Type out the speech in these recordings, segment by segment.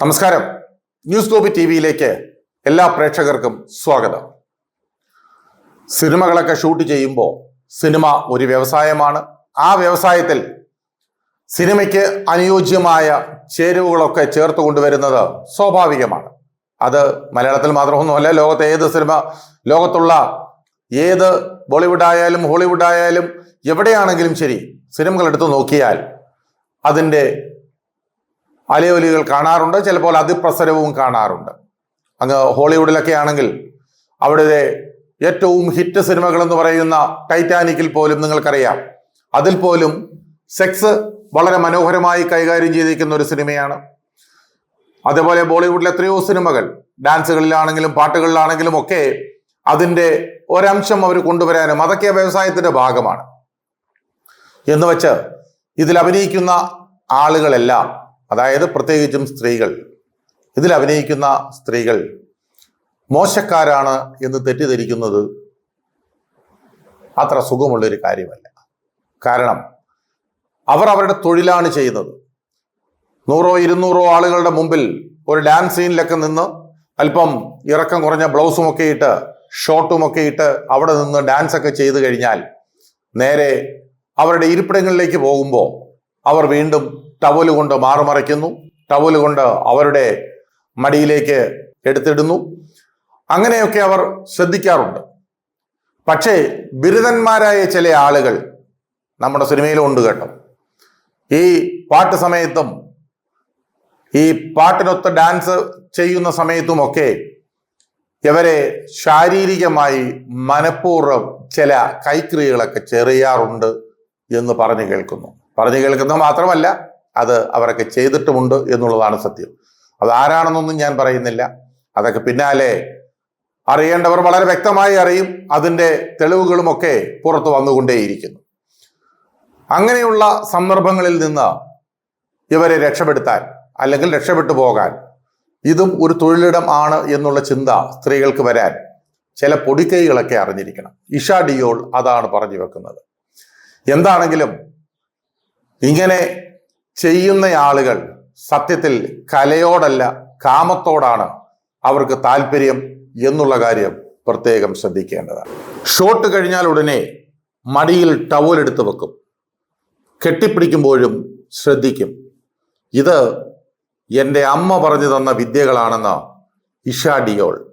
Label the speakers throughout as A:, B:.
A: നമസ്കാരം. News Gopi T വിയിലേക്ക് എല്ലാ പ്രേക്ഷകർക്കും സ്വാഗതം. സിനിമകളൊക്കെ ഷൂട്ട് ചെയ്യുമ്പോൾ സിനിമ ഒരു വ്യവസായമാണ്. ആ വ്യവസായത്തിൽ സിനിമയ്ക്ക് അനുയോജ്യമായ ചേരുവകളൊക്കെ ചേർത്ത് കൊണ്ടുവരുന്നത് സ്വാഭാവികമാണ്. അത് മലയാളത്തിൽ മാത്രമൊന്നുമല്ല ലോകത്തെ ഏത് സിനിമ ലോകത്തുള്ള ഏത് ബോളിവുഡ് ആയാലും ഹോളിവുഡ് ആയാലും എവിടെയാണെങ്കിലും ശരി സിനിമകൾ എടുത്തു നോക്കിയാൽ അതിന്റെ അലയൊലികൾ കാണാറുണ്ട് ചിലപ്പോൾ അതിപ്രസരവും കാണാറുണ്ട്. അങ്ങ് ഹോളിവുഡിലൊക്കെ ആണെങ്കിൽ അവിടുത്തെ ഏറ്റവും ഹിറ്റ് സിനിമകൾ എന്ന് പറയുന്ന ടൈറ്റാനിക്കിൽ പോലും നിങ്ങൾക്കറിയാം. അതിൽ പോലും സെക്സ് വളരെ മനോഹരമായി കൈകാര്യം ചെയ്തിരിക്കുന്ന ഒരു സിനിമയാണ്. അതേപോലെ ബോളിവുഡിലെ എത്രയോ സിനിമകൾ ഡാൻസുകളിലാണെങ്കിലും പാട്ടുകളിലാണെങ്കിലും ഒക്കെ അതിന്റെ ഒരംശം അവർ കൊണ്ടുവരാനും അതൊക്കെ വ്യവസായത്തിന്റെ ഭാഗമാണ്. എന്ന് വെച്ച് ഇതിൽ അഭിനയിക്കുന്ന ആളുകളെല്ലാം അതായത് പ്രത്യേകിച്ചും സ്ത്രീകൾ. ഇതിൽ അഭിനയിക്കുന്ന സ്ത്രീകൾ മോശക്കാരാണ് എന്ന് തെറ്റിദ്ധരിക്കുന്നത് അത്ര സുഖമുള്ളൊരു കാര്യമല്ല. കാരണം അവർ അവരുടെ തൊഴിലാണ് ചെയ്യുന്നത്. നൂറോ ഇരുന്നൂറോ ആളുകളുടെ മുമ്പിൽ ഒരു ഡാൻസ് സീനിലൊക്കെ നിന്ന് അല്പം ഇറക്കം കുറഞ്ഞ ബ്ലൗസും ഒക്കെ ഇട്ട് ഷോർട്ടും ഒക്കെ ഇട്ട് അവിടെ നിന്ന് ഡാൻസ് ഒക്കെ ചെയ്തു കഴിഞ്ഞാൽ നേരെ അവരുടെ ഇരിപ്പിടങ്ങളിലേക്ക് പോകുമ്പോൾ അവർ വീണ്ടും ടവൽ കൊണ്ട് മാറുമറയ്ക്കുന്നു. ടവൽ കൊണ്ട് അവരുടെ മടിയിലേക്ക് എടുത്തിടുന്നു. അങ്ങനെയൊക്കെ അവർ ശ്രദ്ധിക്കാറുണ്ട്. പക്ഷേ ബിരുദന്മാരായ ചില ആളുകൾ നമ്മുടെ സിനിമയിലും ഉണ്ട് കേട്ടോ. ഈ പാട്ട് സമയത്തും ഈ പാട്ടിനൊത്ത് ഡാൻസ് ചെയ്യുന്ന സമയത്തുമൊക്കെ ഇവരെ ശാരീരികമായി മനഃപൂർവം ചില കൈക്രിയകളൊക്കെ ചെറിയാറുണ്ട് എന്ന് പറഞ്ഞു കേൾക്കുന്നു. പറഞ്ഞു കേൾക്കുന്നത് മാത്രമല്ല അത് അവരൊക്കെ ചെയ്തിട്ടുമുണ്ട് എന്നുള്ളതാണ് സത്യം. അതാരാണെന്നൊന്നും ഞാൻ പറയുന്നില്ല. അതൊക്കെ പിന്നാലെ അറിയേണ്ടവർ വളരെ വ്യക്തമായി അറിയും. അതിന്റെ തെളിവുകളുമൊക്കെ പുറത്തു വന്നുകൊണ്ടേയിരിക്കുന്നു. അങ്ങനെയുള്ള സന്ദർഭങ്ങളിൽ നിന്ന് ഇവരെ രക്ഷപ്പെടുത്താൻ അല്ലെങ്കിൽ രക്ഷപ്പെട്ടു പോകാൻ ഇതും ഒരു തൊഴിലിടം ആണ് എന്നുള്ള ചിന്ത സ്ത്രീകൾക്ക് വരാൻ ചില പൊടിക്കൈകളൊക്കെ അറിഞ്ഞിരിക്കണം. ഇഷ ഡിയോൾ അതാണ് പറഞ്ഞു വെക്കുന്നത്. എന്താണെങ്കിലും ഇങ്ങനെ ചെയ്യുന്ന ആളുകൾ സത്യത്തിൽ കലയോടല്ല കാമത്തോടാണ് അവർക്ക് താല്പര്യം എന്നുള്ള കാര്യം പ്രത്യേകം ശ്രദ്ധിക്കേണ്ടതാണ്. ഷോട്ട് കഴിഞ്ഞാൽ ഉടനെ മടിയിൽ ടവൽ എടുത്ത് വെക്കും. കെട്ടിപ്പിടിക്കുമ്പോഴും ശ്രദ്ധിക്കും. ഇത് എന്റെ അമ്മ പറഞ്ഞു തന്ന വിദ്യകളാണെന്ന് ഇഷ ഡിയോൾ.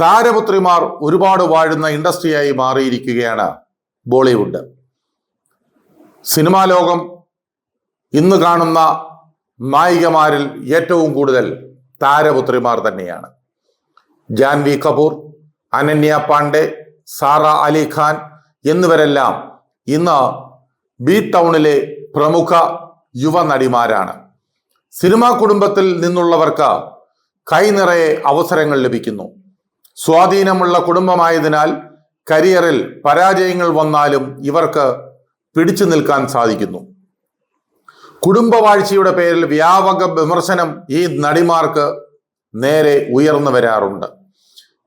A: താരപുത്രിമാർ ഒരുപാട് വാഴുന്ന ഇൻഡസ്ട്രിയായി മാറിയിരിക്കുകയാണ് ബോളിവുഡ്. സിനിമാ ലോകം ഇന്ന് കാണുന്ന നായികമാരിൽ ഏറ്റവും കൂടുതൽ താരപുത്രിമാർ തന്നെയാണ്. ജാൻവി കപൂർ അനന്യ പാണ്ഡെ സാറ അലി ഖാൻ എന്നിവരെല്ലാം ഇന്ന് ബി ടൗണിലെ പ്രമുഖ യുവ നടിമാരാണ്. സിനിമാ കുടുംബത്തിൽ നിന്നുള്ളവർക്ക് കൈനിറയെ അവസരങ്ങൾ ലഭിക്കുന്നു. സ്വാധീനമുള്ള കുടുംബമായതിനാൽ കരിയറിൽ പരാജയങ്ങൾ വന്നാലും ഇവർക്ക് പിടിച്ചു നിൽക്കാൻ സാധിക്കുന്നു. കുടുംബവാഴ്ചയുടെ പേരിൽ വ്യാപക വിമർശനം ഈ നടിമാർക്ക് നേരെ ഉയർന്നു വരാറുണ്ട്.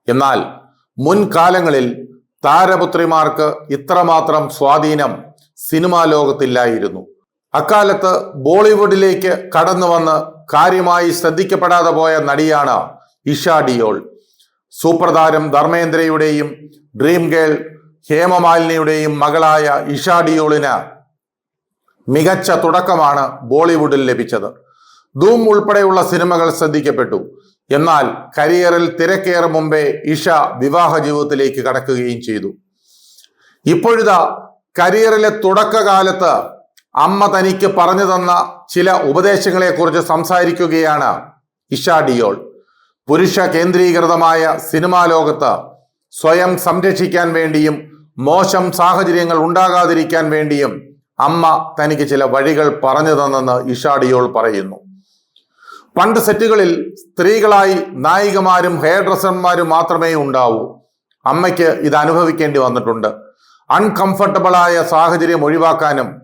A: എന്നാൽ മുൻകാലങ്ങളിൽ താരപുത്രിമാർക്ക് ഇത്രമാത്രം സ്വാധീനം സിനിമാ ലോകത്തില്ലായിരുന്നു. അക്കാലത്ത് ബോളിവുഡിലേക്ക് കടന്നു വന്ന് കാര്യമായി ശ്രദ്ധിക്കപ്പെടാതെ പോയ നടിയാണ് ഇഷ ഡിയോൾ. സൂപ്രതാരം ധർമ്മേന്ദ്രയുടെയും ഡ്രീം ഗേൾ ഹേമമാലിനിയുടെയും മകളായ ഇഷ ഡിയോളിന് മികച്ച തുടക്കമാണ് ബോളിവുഡിൽ ലഭിച്ചത്. ധൂം ഉൾപ്പെടെയുള്ള സിനിമകൾ ശ്രദ്ധിക്കപ്പെട്ടു. എന്നാൽ കരിയറിൽ തിരക്കേറും മുമ്പേ ഇഷ വിവാഹ ജീവിതത്തിലേക്ക് കടക്കുകയും ചെയ്തു. ഇപ്പോഴിതാ കരിയറിലെ തുടക്കകാലത്ത് അമ്മ തനിക്ക് പറഞ്ഞു തന്ന ചില ഉപദേശങ്ങളെക്കുറിച്ച് സംസാരിക്കുകയാണ് ഇഷ ഡിയോൾ. പുരുഷ കേന്ദ്രീകൃതമായ സിനിമാ ലോകത്ത് സ്വയം സംരക്ഷിക്കാൻ വേണ്ടിയും മോശം സാഹചര്യങ്ങൾ ഉണ്ടാകാതിരിക്കാൻ വേണ്ടിയും അമ്മ തനിക്ക് ചില വഴികൾ പറഞ്ഞു തന്നെന്ന് ഇഷാഡിയോൾ പറയുന്നു. പണ്ട് സെറ്റുകളിൽ സ്ത്രീകളായി നായികമാരും ഹെയർ ഡ്രസ്സർമാരും മാത്രമേ ഉണ്ടാവൂ. അമ്മയ്ക്ക് ഇത് അനുഭവിക്കേണ്ടി വന്നിട്ടുണ്ട്. അൺകംഫർട്ടബിളായ സാഹചര്യം ഒഴിവാക്കാനും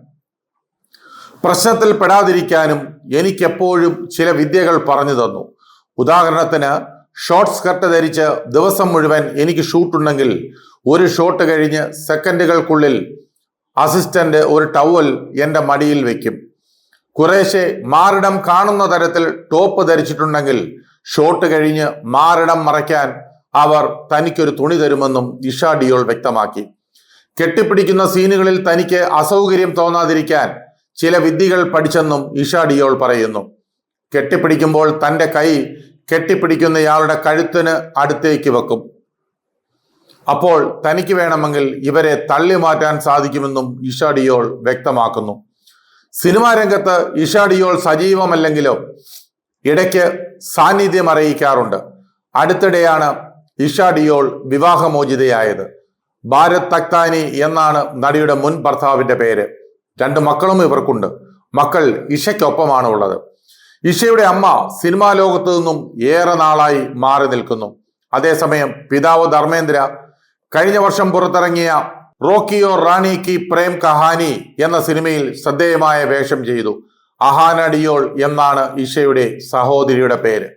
A: പ്രശ്നത്തിൽ പെടാതിരിക്കാനും എനിക്കെപ്പോഴും ചില വിദ്യകൾ പറഞ്ഞു തന്നു. ഉദാഹരണത്തിന് ഷോർട്ട് സ്കർട്ട് ധരിച്ച് ദിവസം മുഴുവൻ എനിക്ക് ഷൂട്ടുണ്ടെങ്കിൽ ഒരു ഷോട്ട് കഴിഞ്ഞ് സെക്കൻഡുകൾക്കുള്ളിൽ അസിസ്റ്റന്റ് ഒരു ടവൽ എന്റെ മടിയിൽ വെക്കും. കുറേശ്ശെ മാറിടം കാണുന്ന തരത്തിൽ ടോപ്പ് ധരിച്ചിട്ടുണ്ടെങ്കിൽ ഷോട്ട് കഴിഞ്ഞ് മാറിടം മറയ്ക്കാൻ അവർ തനിക്കൊരു തുണി തരുമെന്നും ഇഷ ഡിയോൾ വ്യക്തമാക്കി. കെട്ടിപ്പിടിക്കുന്ന സീനുകളിൽ തനിക്ക് അസൗകര്യം തോന്നാതിരിക്കാൻ ചില വിദ്യകൾ പഠിച്ചെന്നും ഇഷ ഡിയോൾ പറയുന്നു. കെട്ടിപ്പിടിക്കുമ്പോൾ തന്റെ കൈ കെട്ടിപ്പിടിക്കുന്നയാളുടെ കഴുത്തിന് അടുത്തേക്ക് വെക്കും. അപ്പോൾ തനിക്ക് വേണമെങ്കിൽ ഇവരെ തള്ളി മാറ്റാൻ സാധിക്കുമെന്നും ഇഷ ഡിയോൾ വ്യക്തമാക്കുന്നു. സിനിമാ രംഗത്ത് ഇഷ ഡിയോൾ സജീവമല്ലെങ്കിലും ഇടയ്ക്ക് സാന്നിധ്യം അറിയിക്കാറുണ്ട്. അടുത്തിടെയാണ് ഇഷ ഡിയോൾ വിവാഹമോചിതയായത്. ഭാരത് തക്താനി എന്നാണ് നടിയുടെ മുൻ ഭർത്താവിന്റെ പേര്. രണ്ട് മക്കളും ഇവർക്കുണ്ട്. മക്കൾ ഇഷയ്ക്കൊപ്പമാണ് ഉള്ളത് ഇഷയുടെ അമ്മ സിനിമാ ലോകത്തു നിന്നും ഏറെ നാളായി മാറി നിൽക്കുന്നു. അതേസമയം പിതാവ് ധർമ്മേന്ദ്ര കഴിഞ്ഞ വർഷം പുറത്തിറങ്ങിയ റോക്കിയോ റാണി കി പ്രേം കഹാനി എന്ന സിനിമയിൽ ശ്രദ്ധേയമായ വേഷം ചെയ്തു. അഹാനടിയോൾ എന്നാണ് ഇഷയുടെ സഹോദരിയുടെ പേര്.